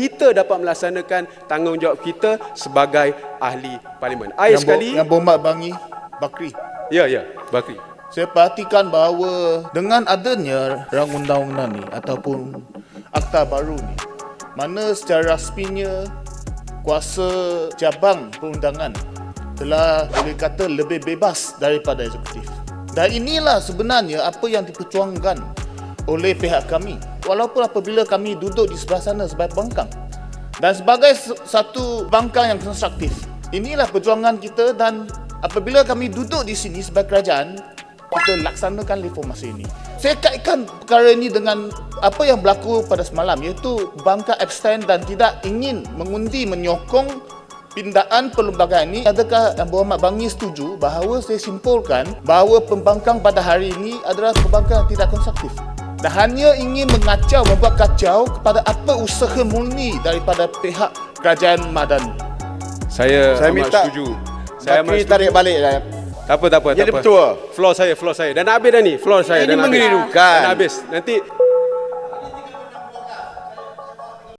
kita dapat melaksanakan tanggungjawab kita sebagai ahli parlimen. Akhir Yang, sekali, bo- yang bomba bangi Bakri. ya ya, Bakri. Saya perhatikan bahawa dengan adanya rang undang-undang ni ataupun akta baru ni mana secara rasminya kuasa cabang perundangan telah boleh kata lebih bebas daripada eksekutif. Dan inilah sebenarnya apa yang diperjuangkan oleh pihak kami. Walaupun apabila kami duduk di sebelah sana sebagai bangkang. Dan sebagai satu bangkang yang konstruktif. Inilah perjuangan kita dan apabila kami duduk di sini sebagai kerajaan, kita laksanakan reformasi ini. Saya kaitkan perkara ini dengan apa yang berlaku pada semalam iaitu bangkang abstain dan tidak ingin mengundi menyokong pindaan perlembagaan ini. Adakah Yang Berhormat Bangi setuju bahawa saya simpulkan bahawa pembangkang pada hari ini adalah pembangkang yang tidak konstruktif dan hanya ingin mengacau, membuat kacau kepada apa usaha murni daripada pihak kerajaan Madani. Saya, Saya amat minta setuju. Saya amat setuju. tarik balik lah. Tak apa, tak apa. Jadi tak apa. betul. Floor saya, floor saya. Dan habis dah ni, floor saya. Ini. Dah nak habis. Nanti